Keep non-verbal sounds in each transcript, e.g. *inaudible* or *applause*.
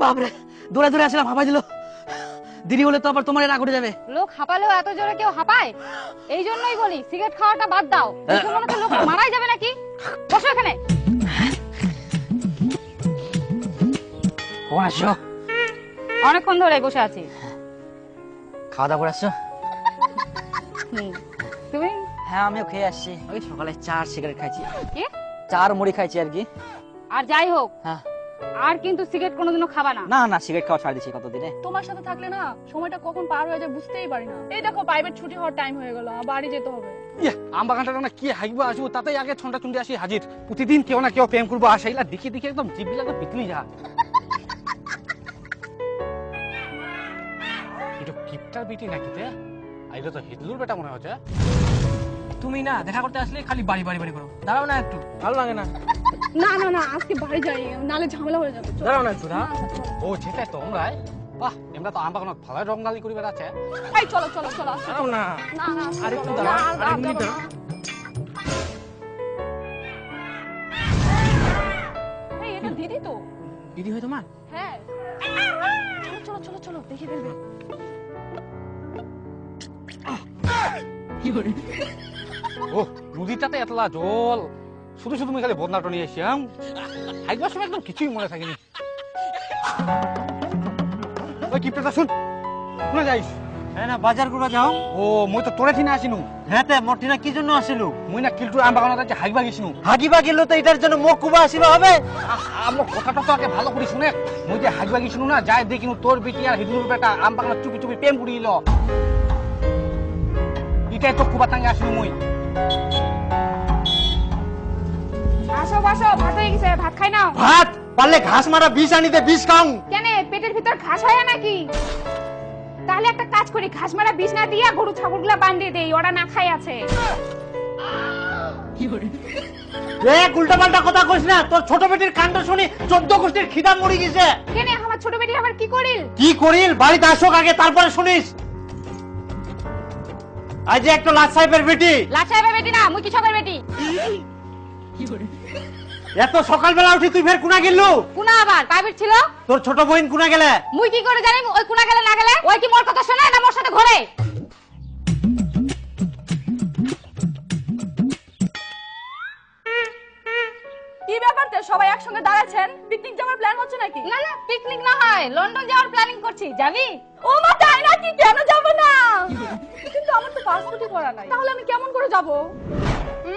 বাপরে দৌড়ে দৌড়ে আসলাম হাঁপাই দিল। দিদি বলে তো আবার তোমার রাগ উঠে যাবে। লোক হাঁপালেও এত জোরে কেউ হাঁপায়? এই জন্যই বলি সিগারেট খাওয়াটা বাদ দাও। মনে হচ্ছে লোক মারাই যাবে নাকি? বসো এখানে। কখন আসছো অনেকক্ষণ ধরে বসে আছি। খাওয়া দাওয়া করে আসছো? হুম। তুমি? হ্যাঁ আমিও খেয়ে আসছি। ওই সকালে চা আর সিগারেট খাইছি। কি? চা আর মুড়ি খাইছি আর কি। আর যাই হোক হ্যাঁ। আর কিন্তু সিগারেট কোনোদিনও খাবা না। না না সিগারেট খাওয়া ছাড় দিছি কতদিনে? তোমার সাথে থাকলে না সময়টা কখন পার হয়ে যায় বুঝতেই পারি না। এই দেখো প্রাইভেট ছুটি হওয়ার টাইম হয়ে গেল বাড়ি যেতে হবে। ইয়ে, আম বাগানটা না কি হাইব আসব তাতেই আগে ছন্টা চুন্ডি আসি হাজির। প্রতিদিন কেউ না কেউ প্রেম করব আসাইলা দেখি দেখি একদম জিভবিলাক তো পিতলি যা। এটা কিপটার বিটি নাকি তে? আইলে তো হিদলুর বেটা মনে হচ্ছে। তুমি না দেখা করতে আসলে খালি বাড়ি বাড়ি বাড়ি করো। দাঁড়াও না একটু। ভালো লাগে না। না না না আজকে বাড়ি যাই নালে ঝামেলা হয়ে যাবে দাঁড়াও না একটু দাঁড়াও আচ্ছা, চলো। ও সেটাই তো আমরাই বাহ এমরা তো আম বাগানত ভালো রঙালি করি বেড়াচ্ছে এই চলো চলো চলো আসো। দাঁড়াও না। না না আসো, আরেকটু দাঁড়াও, আর- আর মিনিট যাব এই, এটা দিদি তো। দিদি হয় তোমার? হ্যাঁ। চলো চলো চলো দেখে ফেলবে। ও নদীটাতে এতলা জল। শুধু শুধু মুই খালি বদনাটো নিয়ে এসিয়াম হাইবার সময় একদম কিছুই মনে থাকেনি। ওই কিপটাটা শুন। শুনে যাইস? হ্যাঁ না বাজার করে যাও। ও মই তো তোরে ঠিনে আসিনু। হ্যাঁ তে মর্টিনা কি জন্য আসিলু? মুই না কিলটু আম বাগানত আছে হাইবা গেছিনু হাগিবা গেল তো এটার জন্য মুখ কুবা আসিবা হবে? আমার কথাটা তো আগে ভালো করে শুনে। মুই যে হাইবা গেছিনু না যাই দেখিনু তোর বেটি আর হিদুর বেটা আম বাগানত চুপি চুপি প্রেম করিল ইটাই তো কুবা টাঙ্গে আসিনু মুই। বসো ভাত হয়ে গেছে ভাত খাই নাও। ভাত? পারলে ঘাস মারা বিষ আনিতে বিষ খাও। কেন পেটের ভিতর ঘাস হয় নাকি? তাহলে একটা কাজ করি ঘাস মারা বিষ না দিয়া গরু ছাগলগুলা বান্ধিয়ে দেই ওরা না খাই আছে। উল্টা পাল্টা কথা কইস না তোর ছোট বেটির কাণ্ড শুনি চোদ্দ গোষ্ঠীর খিদা মরি গেছে। কেন আমার ছোট বেটি আবার কি করিল? কি করিল? বাড়িতে আসুক আগে তারপরে শুনিস। আজ একটা লাট সাহেবের বেটি। লাচাইবা বেটি না মুই কিসকের বেটি। এত সকালবেলা উঠি তুই ফের কুনা গেলু? কুনা আবার? প্রাইভেট ছিল? তোর ছোট বোন কুনা গেলে? মুই কি করে জানি? ওই কুনা গেলে না গেলে? ওই কি মোর কথা শোনে না মোর সাথে ঘরে? কি ব্যাপার তো? সবাই একসঙ্গে দাঁড়াচ্ছেন? পিকনিক যাওয়ার প্ল্যান হচ্ছে নাকি? না না পিকনিক না হয়। লন্ডন যাওয়ার প্ল্যানিং করছি। যাবি? ও মা তাই নাকি? কেন যাব না? কিন্তু আমার তো পাসপোর্টই করা নাই। তাহলে আমি কেমন করে যাব?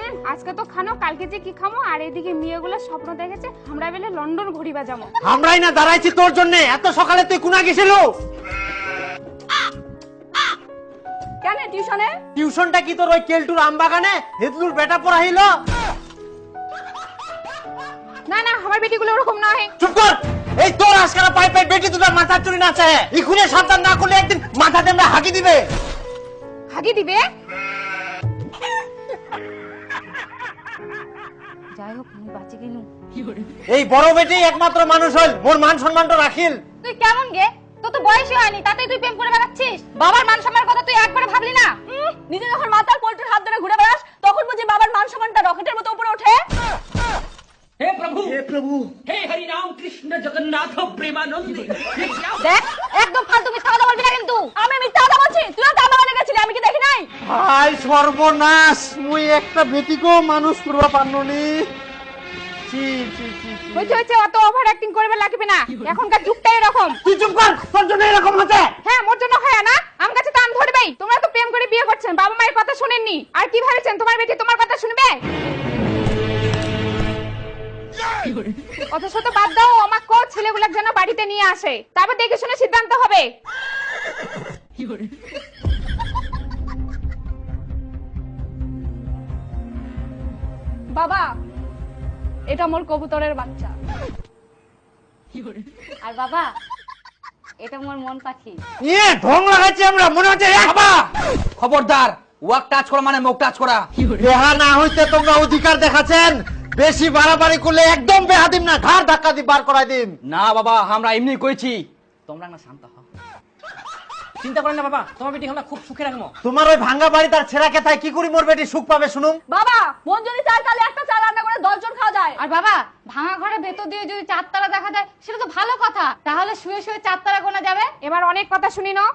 হুম আজকে তো খানো কালকে যে কি খামো আর এদিকে মেয়েগুলো স্বপ্ন দেখেছে আমরা বেলে লন্ডন ঘুরিবা যাব আমরাই না দাঁড়াইছি তোর জন্য এত সকালে তুই কুনা গেছিল? কেন টিউশনে? টিউশনটা কি তোর ওই কেলটুর আমবাগানে? হেদলুর বেটা পড়াইল? না না আমার বেটিগুলো ওরকম নয়। চুপ কর! এই তোর আজকাল পাই পাই বেটি দুটা মাথা চুরি না চায় ইখুনে সাবধান না করলে একদিন মাথাতে আমরা হাঁকি দিবে। হাগি দিবে? হোক আমি বাঁচি গেলু এই বড় বেটি একমাত্র মানুষ হল মোর মান সম্মানটা রাখিল। তুই কেমন গে? তো তো বয়সই হয়নি তাতেই তুই প্রেম করে বেড়াচ্ছিস। বাবার মান সম্মানের কথা তুই একবারে ভাবলি না? নিজে যখন মাথার পোল্ট্রির হাত ধরে ঘুরে বেড়াস তখন বুঝি বাবার মান সম্মানটা রকেটের মতো উপরে ওঠে। হে প্রভু! হে প্রভু! হে হরি রাম কৃষ্ণ জগন্নাথ প্রেমানন্দ। একদম ফালতু মিথ্যা কথা বলবি না কিন্তু। আমি মিথ্যা কথা বলছি। তুই তো আমার গেছিলি আমি কি দেখি নাই? ভাই সর্বনাশ! মুই একটা বেটিকো মানুষ করবা পান্ননি বুঝছি হচ্ছে অত ওভার অ্যাক্টিং করবে লাগবে না। এখনকার যুগটা এরকম। তুই চুপ কর তোর জন্য এরকম হচ্ছে। হ্যাঁ মোর জন্য হয় না। আমার কাছে তো ধরবেই। তোমরা তো প্রেম করে বিয়ে করছেন। বাবা মায়ের কথা শুনেননি। আর কি ভেবেছেন? তোমার বেটি তোমার কথা শুনবে? অথচ তো বাদ দাও আমার কো ছেলেগুলোর যেন বাড়িতে নিয়ে আসে। তারপর দেখে শুনে সিদ্ধান্ত হবে। বাবা এটা মোর কবুতরের বাচ্চা। আর বাবা এটা মোর মন পাখি। ইয়ে ঢং লাগাচ্ছি আমরা মনে হচ্ছে এক বা খবরদার ওয়াক টাচ করা মানে মুখ টাচ করা। দেহা না হইতে তোমরা অধিকার দেখাচ্ছেন। বেশি বাড়াবাড়ি করলে একদম বেহাদিম না ঘাড় ধাক্কা দিয়ে বার করাই দিম না বাবা আমরা এমনি কইছি। তোমরা না শান্ত হও। চিন্তা করেন না বাবা তোমার বেটি আমরা খুব সুখে রাখব। তোমার ওই ভাঙ্গা বাড়ি তার ছেঁড়া কেথায় কি করি মোর বেটি সুখ পাবে শুনুম বাবা মন যদি চায় তাহলে একটা চা রান্না করে দশজন খাওয়া যায়। আর বাবা ভাঙা ঘরে ভেতর দিয়ে যদি চারতারা দেখা যায় সেটা তো ভালো কথা। তাহলে শুয়ে শুয়ে চারতারা গোনা যাবে। এবার অনেক কথা শুনি না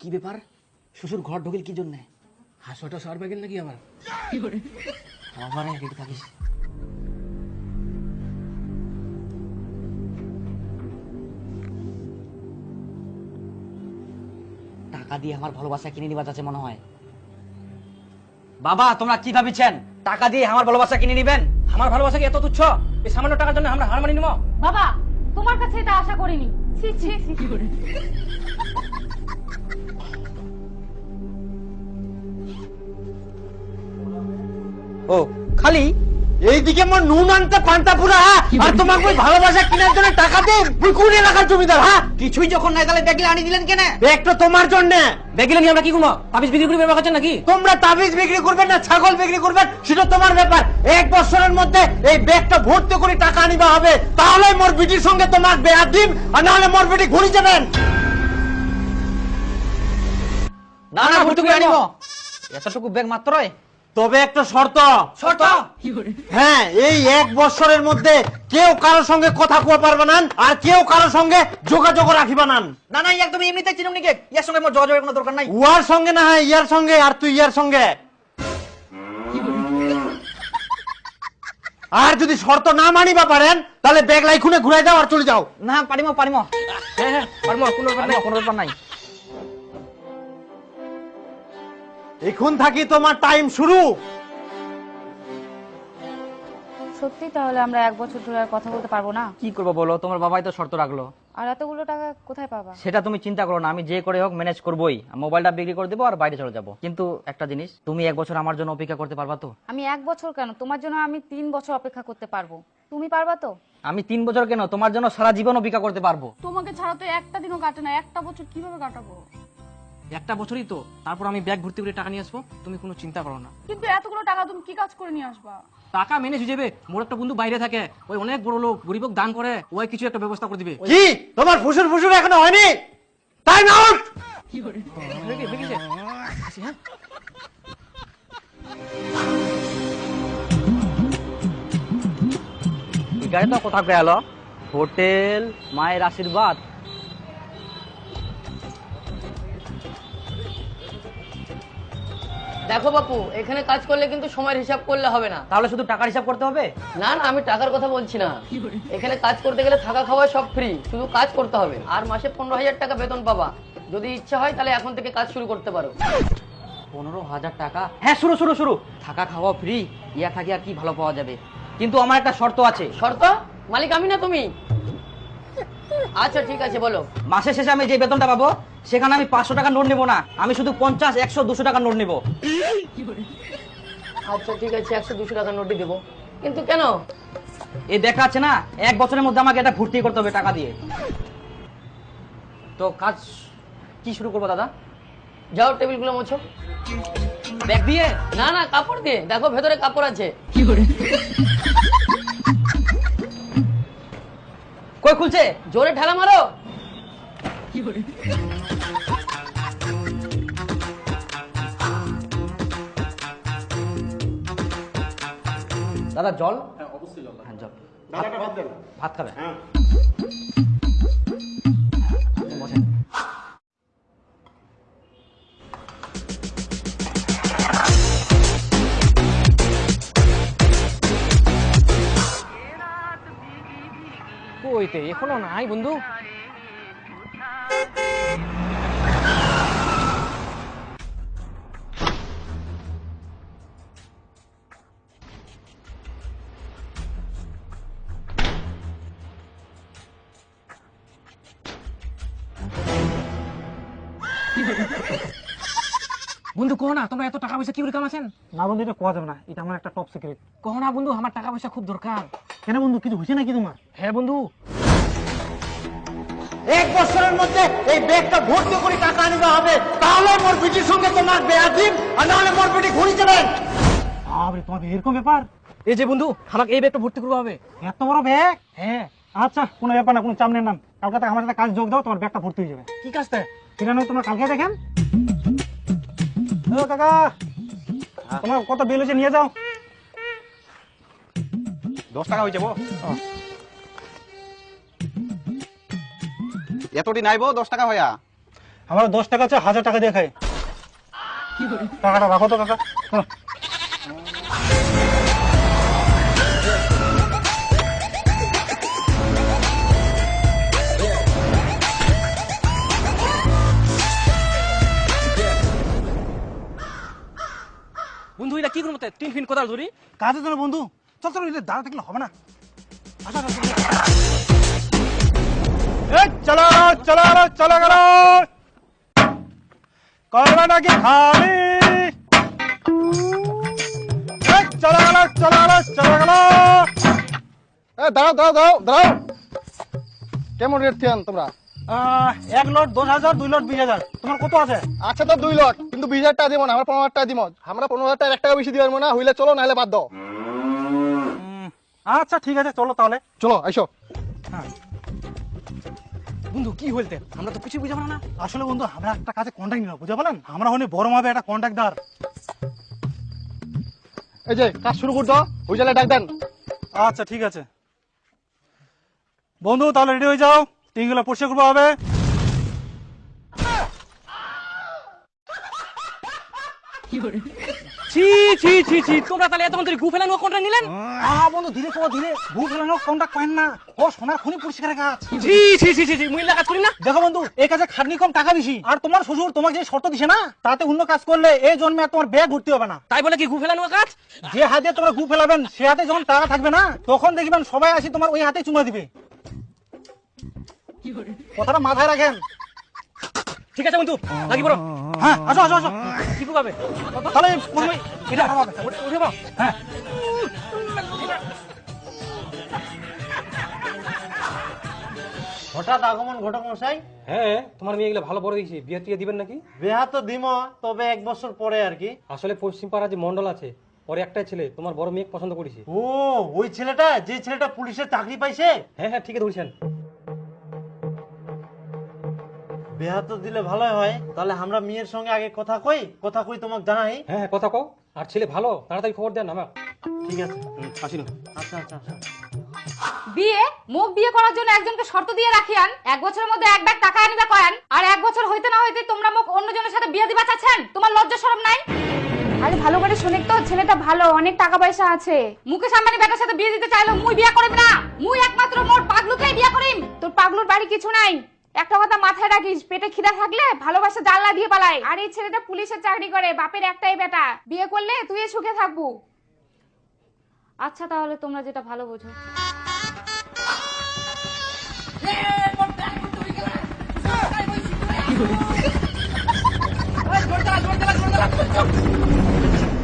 কি ব্যাপার? শ্বশুর ঘর ঢুকিল কি জন্য? হাসওয়াটা সার ব্যাগের নাকি আমার? আমার রেডি থাকিস। টাকা দিয়ে আমার ভালোবাসা কিনে নিবা যাচ্ছে মনে হয়। বাবা তোমরা কি ভাবিছেন? টাকা দিয়ে আমার ভালোবাসা কিনে নিবেন? আমার ভালোবাসা কি এত তুচ্ছ? এই সামান্য টাকার জন্য আমরা হার মানি নিব? বাবা তোমার কাছে এটা আশা করিনি। ছি ছি ছি। ও খালি এইদিকে মোর নুন আনতে পান্তা পুরা হ্যাঁ? আর তোমাকে ওই ভালোবাসা কেনার জন্য টাকা দে কোন এলাকার জমিদার হ্যাঁ? কিছুই যখন নাই তাহলে ব্যাগলে আনি দিলেন কেন? ব্যাগ তোমার জন্য। ব্যাগিলে নিয়ে আমরা কি করব? তাবিজ বিক্রি করে ব্যবহার করছেন নাকি? তোমরা তাবিজ বিক্রি করবেন না ছাগল বিক্রি করবেন সেটা তোমার ব্যাপার। এক বছরের মধ্যে এই ব্যাগটা ভর্তি করে টাকা আনিবা হবে। তাহলে মোর বিটির সঙ্গে তোমার বেয়া দিন আর নাহলে মোর বিটি ঘুরি যাবেন। না না ভর্তি করে আনিব। এতটুকু ব্যাগ মাত্রই? তবে একটা শর্ত। শর্ত? হ্যাঁ এই এক বছরের মধ্যে কেউ কারোর সঙ্গে কথা কুয়া পারবে না আর কেউ কারোর সঙ্গে যোগাযোগ রাখিবা না। না না তুমি এমনিতে চিনুমনি কে? ইয়ার সঙ্গে মোর যোগাযোগের কোনো দরকার নাই। উয়ার সঙ্গে না হয় ইয়ার সঙ্গে আর তুই ইয়ার সঙ্গে। আর যদি শর্ত না মানিবা পারেন তাহলে ব্যাগ লাই খুনে ঘুরাই দাও আর চলে যাও। না পারিমো পারিমো। হ্যাঁ হ্যাঁ পারব কোনো ব্যাপার নাই। কোনো ব্যাপার নাই। এখন থাকি তোমার টাইম শুরু। সত্যি তাহলে আমরা এক বছর ধরে আর কথা বলতে পারব না? কি করব বলো? তোমার বাবাই তো শর্ত রাখল। আর এতগুলো টাকা কোথায় পাবা? সেটা তুমি চিন্তা করো না আমি যে করে হোক ম্যানেজ করবোই। মোবাইলটা বিক্রি করে দেবো আর বাইরে চলে যাব। কিন্তু একটা জিনিস তুমি এক বছর আমার জন্য অপেক্ষা করতে পারবা তো? আমি এক বছর কেন? তোমার জন্য আমি তিন বছর অপেক্ষা করতে পারব। তুমি পারবা তো? আমি তিন বছর কেন? তোমার জন্য সারা জীবন অপেক্ষা করতে পারব। তোমাকে ছাড়া তো একটা দিনও কাটে না। একটা বছর কীভাবে কাটাবো? একটা বছরই তো তারপর আমি ব্যাগ ভর্তি করে টাকা নিয়ে আসব তুমি কোনো চিন্তা করো না। কিন্তু এতগুলো টাকা তুমি কি কাজ করে নিয়ে আসবা? টাকা হয়ে যাবে মোর একটা বন্ধু বাইরে থাকে ওই অনেক বড় লোক গরিবক দান করে ওই কিছু একটা ব্যবস্থা করে দিবে। কি? তোমার ফুসুর ফুসুর এখনও হয়নি? টাইম আউট গেছে। আসি, হ্যাঁ? গাড়ি তো কোথাও গেল হোটেল মায়ের আশীর্বাদ দেখো বাপু এখানে কাজ করলে কিন্তু সময়ের হিসাব করলে হবে না। তাহলে শুধু টাকার হিসাব করতে হবে? না না আমি টাকার কথা বলছি না। এখানে কাজ করতে গেলে থাকা খাওয়া সব ফ্রি শুধু কাজ করতে হবে। আর মাসে পনেরো হাজার টাকা বেতন পাবা। যদি ইচ্ছা হয় তাহলে এখন থেকে কাজ শুরু করতে পারো। পনেরো হাজার টাকা? হ্যাঁ শুরু শুরু শুরু। থাকা খাওয়া ফ্রি ইয়া থাকি আর কি ভালো পাওয়া যাবে। কিন্তু আমার একটা শর্ত আছে। শর্ত? মালিক আমি না তুমি? আচ্ছা ঠিক আছে বলো। মাসের শেষে আমি যে বেতনটা পাবো সেখানে আমি পাঁচশো টাকা নোট নেব না। আমি শুধু পঞ্চাশ একশো দুশো টাকা নোট নেব। আচ্ছা ঠিক আছে একশো দুশো টাকা নোটই দেবো। কিন্তু কেন? এই দেখা যাচ্ছে না এক বছরের মধ্যে আমাকে এটা ভর্তি করতে হবে টাকা দিয়ে। তো কাজ কি শুরু করব দাদা? যাও টেবিলগুলো মোছো। ব্যাগ দিয়ে? না না কাপড় দিয়ে। দেখো ভেতরে কাপড় আছে। কই খুলছে? জোরে ঠেলা মারো। দাদা জল? হ্যাঁ অবশ্যই জল হ্যাঁ জল। ভাত খাবে বসেন কইতে এখনও নাই বন্ধু। বন্ধু কহ না তোমরা এত টাকা পয়সা কি করে কামাছেন না বন্ধু এটা কোয়া যাবে না এটা আমার একটা টপ সিক্রেট কহ না বন্ধু আমার টাকা পয়সা খুব দরকার। কেন বন্ধু কিছু হয়েছে নাকি তোমার? হ্যাঁ বন্ধু। এক বছরের মধ্যে এই ব্যাগটা ভর্তি করে টাকা আনিবা হবে। তাহলে মোর বিটির সঙ্গে তোমার বেয়া দিন আর নাহলে মোর বিটি ঘুরি যাবেন আরে তোমার এরকম ব্যাপার? এই যে বন্ধু আমাকে এই ব্যাগটা ভর্তি করব হবে। এত বড় ব্যাগ? হ্যাঁ। আচ্ছা কোনো ব্যাপার না কোনো চাপ নেন নাম। কালকে থেকে আমার সাথে কাজ যোগ দাও তোমার ব্যাগটা ভর্তি হয়ে যাবে। কি কাজটা সেটা নয় তোমরা কালকে দেখেন। ও কাকা। তোমার কত বিল হয়েছে নিয়ে যাও। দশ টাকা হয়েছে বো এতটি নাইবো দশ টাকা হইয়া আমার দশ টাকা আছে হাজার টাকা দিয়ে খাই টাকাটা রাখো তো কাকা। বন্ধু এটা কি করব তিন ফিন কোথাও ধরি? কাজে চলো বন্ধু। চল চলো দাঁড়া থাকলে হবে না। চলো চলো চলো গেল। করবে নাকি খালি চলো গেল চলো গেল চলো গেল। দাঁড়াও দাঁড়াও দাঁড়াও দাঁড়াও। কেমন রেট থিয়ান তোমরা? এক লট দশ হাজার দুই লট বিশ হাজার। তোমার কত আছে? আচ্ছা তো দুই লট কিন্তু বিশ হাজার টাকা দিব না আমরা পনেরো হাজার টাকা দিব। আমরা পনেরো হাজার টাকা এক টাকা বেশি দিব না হইলে চলো নাহলে বাদ দাও। আচ্ছা ঠিক আছে চলো তাহলে। চলো আইসো। বন্ধু কি হইতে আমরা তো কিছু বুঝাবো না। আসলে বন্ধু আমরা একটা কাজে কন্ট্যাক্ট নিলাম বুঝতে পারলেন আমরা হলে বড় মাপে একটা কন্ট্যাক্টদার এই যে কাজ শুরু করে দাও ওই জায়গায় ডাক দেন। আচ্ছা ঠিক আছে। বন্ধু তাহলে রেডি হয়ে যাও। টিনগুলো পরিষ্কার করব হবে ছি ছি ছি ছি। তোমরা তাহলে এতক্ষণ ধরে গু ফেলানো কোনটা নিলেন? আহ বন্ধু ধীরে করো ধীরে। ভুল ফেলানো কন্ট্যাক্ট পাইন না? ও সোনা খনি পরিষ্কার কাজ। ছি ছি ছি ছি মহিলা কাজ করি না? দেখো বন্ধু এই কাজে খাটনি কম টাকা বেশি। আর তোমার শ্বশুর তোমাকে যে শর্ত দিছে না তাতে অন্য কাজ করলে এই জন্মে আর তোমার ব্যাগ ভর্তি হবে না। তাই বলে কি গু ফেলানো কাজ? যে হাতে তোমরা গু ফেলাবেন সে হাতে যখন টাকা থাকবে না তখন দেখবেন সবাই আসি তোমার ওই হাতে চুমা দিবে। কথাটা মাথায় রাখেন। ঠিক আছে বন্ধু? লাগি বড় হ্যাঁ আসো আসো আসো। কি পুকাবে তাহলে প্রথমে এটা উঠে বড় হ্যাঁ। হঠাৎ আগমন ঘটক মশাই? হ্যাঁ তোমার মেয়ে এগুলো ভালো বড় দিয়েছি বিয়ে টিয়ে দিবেন নাকি? বেহা তো দিম তবে এক বছর পরে আর কি। আসলে পশ্চিম পাড়া যে মন্ডল আছে ওর একটাই ছেলে তোমার বড় মেয়ে পছন্দ করেছে। ও ওই ছেলেটা যে ছেলেটা পুলিশের চাকরি পাইছে? হ্যাঁ হ্যাঁ ঠিকই ধরছেন। বেহা তো দিলে ভালো হয়। তাহলে আমরা মেয়ের সঙ্গে আগে কথা কই? কথা কই তোমাকে জানাই। হ্যাঁ হ্যাঁ কথা কও। আর ছেলে ভালো তাড়াতাড়ি খবর দেন আমার। ঠিক আছে। আসিল। আচ্ছা আচ্ছা আচ্ছা। বিয়ে মুখ বিয়ে করার জন্য একজনকে শর্ত দিয়ে রাখিয়ান এক বছরের মধ্যে এক ব্যাগ টাকা আনিবা কয়ান আর এক বছর হইতে না হইতে তোমরা মুখ অন্যজনের সাথে বিয়ে দিবা চাচ্ছেন? তোমার লজ্জা শরম নাই? আরে ভালো করে শুনে তো ছেলেটা ভালো অনেক টাকা পয়সা আছে। মুকেশ আম্বানি বেটার সাথে বিয়ে দিতে চাইলো মুই বিয়ে করিম না। মুই একমাত্র মোর পাগলুকেই বিয়ে করিম। তোর পাগলুর বাড়ি কিছু নাই? একটা কথা মাথায় রাখিস, পেটে খিদা থাকলে ভালোবাসা জানলা দিয়ে পালায়। আর এই ছেলেটা পুলিশের চাকরি করে, বাপের একটাই বেটা। বিয়ে করলে তুই সুখে থাকব। আচ্ছা তাহলে তোমরা যেটা ভালো বোঝো।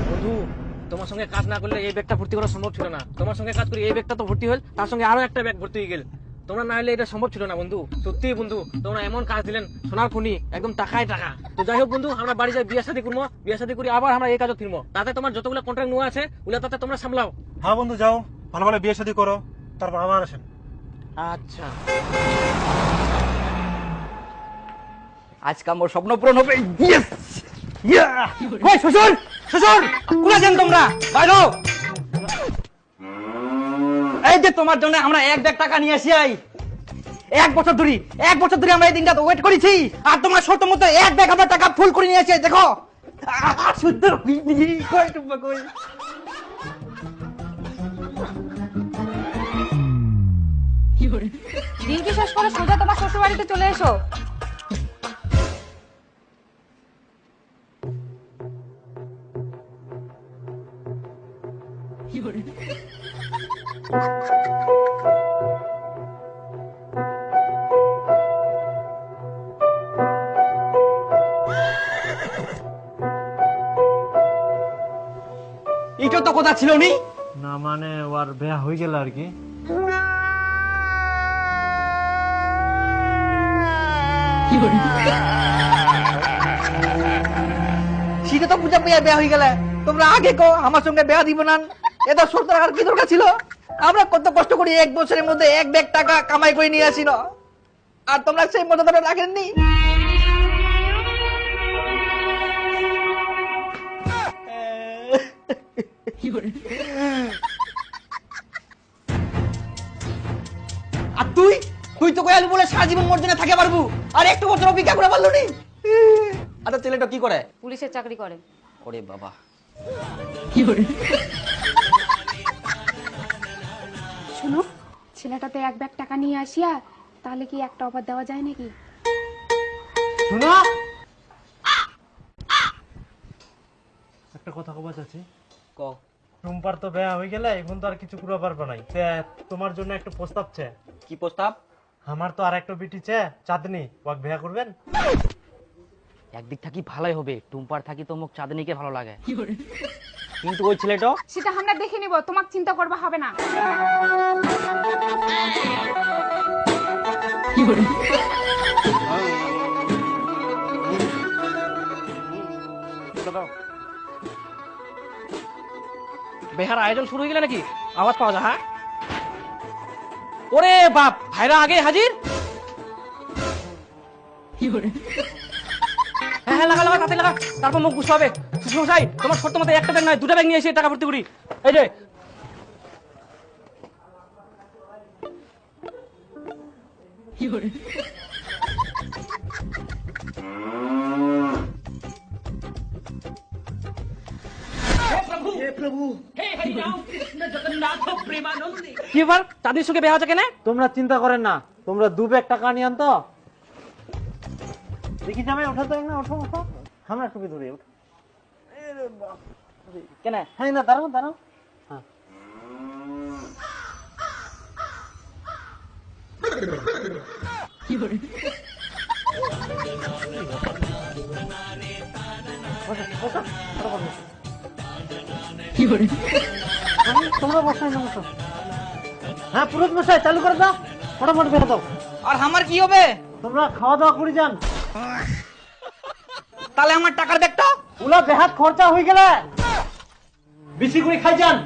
বন্ধু, তোমার সঙ্গে কাজ না করলে এই ব্যাগটা ভর্তি করা সম্ভব ছিল না। তোমার সঙ্গে কাজ করি, এই ব্যাগটা তো ভর্তি হল, তার সঙ্গে আরও একটা ব্যাগ ভর্তি হয়ে গেল। তোমরা না হলে এটা সম্ভব ছিল না বন্ধু। সত্যি বন্ধু তোমরা এমন কাজ দিলেন সোনার খনি একদম টাকায় টাকা। তো যাই হোক বন্ধু আমরা বাড়ি যাই বিয়ে শাদী করব বিয়ে শাদী করি আবার আমরা এই কাজও ফিরবো। তাতে তোমার যতগুলো কন্ট্রাক্ট নেওয়া আছে ওগুলো তাতে তোমরা সামলাও। হ্যাঁ বন্ধু যাও। ভালো ভালো বিয়ে শাদী করো। তারপর আবার আসেন। আচ্ছা। আজকে আমার স্বপ্ন পূরণ হবে। ইয়েস ইয়া কই শ্বশুর! শ্বশুর! কোথায় আছেন তোমরা? বাইরো যে তোমার জন্য আমরা এক ব্যাগ টাকা নিয়ে আসি আই। এক বছর ধরে, এক বছর ধরে আমরা এই দিনটা ওয়েট করেছি। আর তোমার শর্ত মতো এক ব্যাগ আমরা টাকা ফুল করে নিয়ে আসি, দেখো। *laughs* সুন্দর রিঙ্কি শেষ করে সোজা তোমার শ্বশুর বাড়িতে চলে এসো। কথা ছিল নি না মানে ওর বেহা হয়ে গেল আর কি। সেটা তো পূজা পেয়ে বেয়া হয়ে গেলে। তোমরা আগে কো আমার সঙ্গে বেয়া দিব না। এটা শর্ত রাখার কি দরকার ছিল? আমরা কত কষ্ট করি এক বছরের মধ্যে এক ব্যাগ টাকা কামাই করে নিয়ে আসি না আর তোমরা সেই মতো ধরে রাখেননি? *laughs* আর তুই? তুই তো কয়ালু বলে সারা জীবন মর্যাদা থাকে পারবু। আর একটু বছর অপেক্ষা করে পারল নি। আচ্ছা ছেলেটা কি করে? পুলিশের চাকরি করে। ওরে বাবা। শুনো ছেলেটাতে এক ব্যাগ টাকা নিয়ে আসিয়া তাহলে কি একটা অফার দেওয়া যায় নাকি? শুনো। একটা কথা কবা চাচ্ছি। ক। টুম্পার তো বেয়া হয়ে গেলে এখন তো আর কিছু পুরো পারবে নাই তে তোমার জন্য একটা প্রস্তাব ছে কি প্রস্তাব? আমার তো আর একটা বিটি ছে চাঁদনি ওয়াক ভেয়া করবেন? একদিক থাকি ভালোই হবে। টুম্পার থাকি তো মুখ চাঁদনিকে ভালো লাগে। কিন্তু ওই ছেলেটা? সেটা আমরা দেখে নিব তোমাকে চিন্তা করবা হবে না। *laughs* বেহার আয়োজন শুরু হয়ে গেলে নাকি? আওয়াজ পাওয়া যায় হ্যাঁ? ওরে বাপ ভাইরা আগে হাজির? হ্যাঁ হ্যাঁ লাগা লাগা তাতে লাগা তারপর মুখ বুঝতে হবে। সুসমশাই তোমার ছোট্ট মতো একটা ব্যাগ নয় দুটা ব্যাগ নিয়ে এসে টাকা ভর্তি করি। এই যে। প্রভু। হে প্রভু। হে হরি রাম কৃষ্ণ জগন্নাথ প্রেমানন্দে। কি তাদের সঙ্গে বিয়ে হচ্ছে কেন তোমরা চিন্তা করেন না তোমরা দু ব্যাগ টাকা নিয়ে আনতো। দেখি যাবে ওঠা তো না ওঠো ওঠো। আমরা একটু দূরে ওঠো। কেন? হ্যাঁ না দাঁড়াও দাঁড়াও। হ্যাঁ। কি করে তোমরা বসো না বসো হ্যাঁ পুরুষ মশাই চালু করে দাও। ফটাফট বেরো দাও আর আমার কি হবে? তোমরা খাওয়া দাওয়া করে যান। তাহলে আমার টাকার ব্যাগটা ওলা বেহাত খরচা হয়ে গেলে। বেশি করে খাই যান।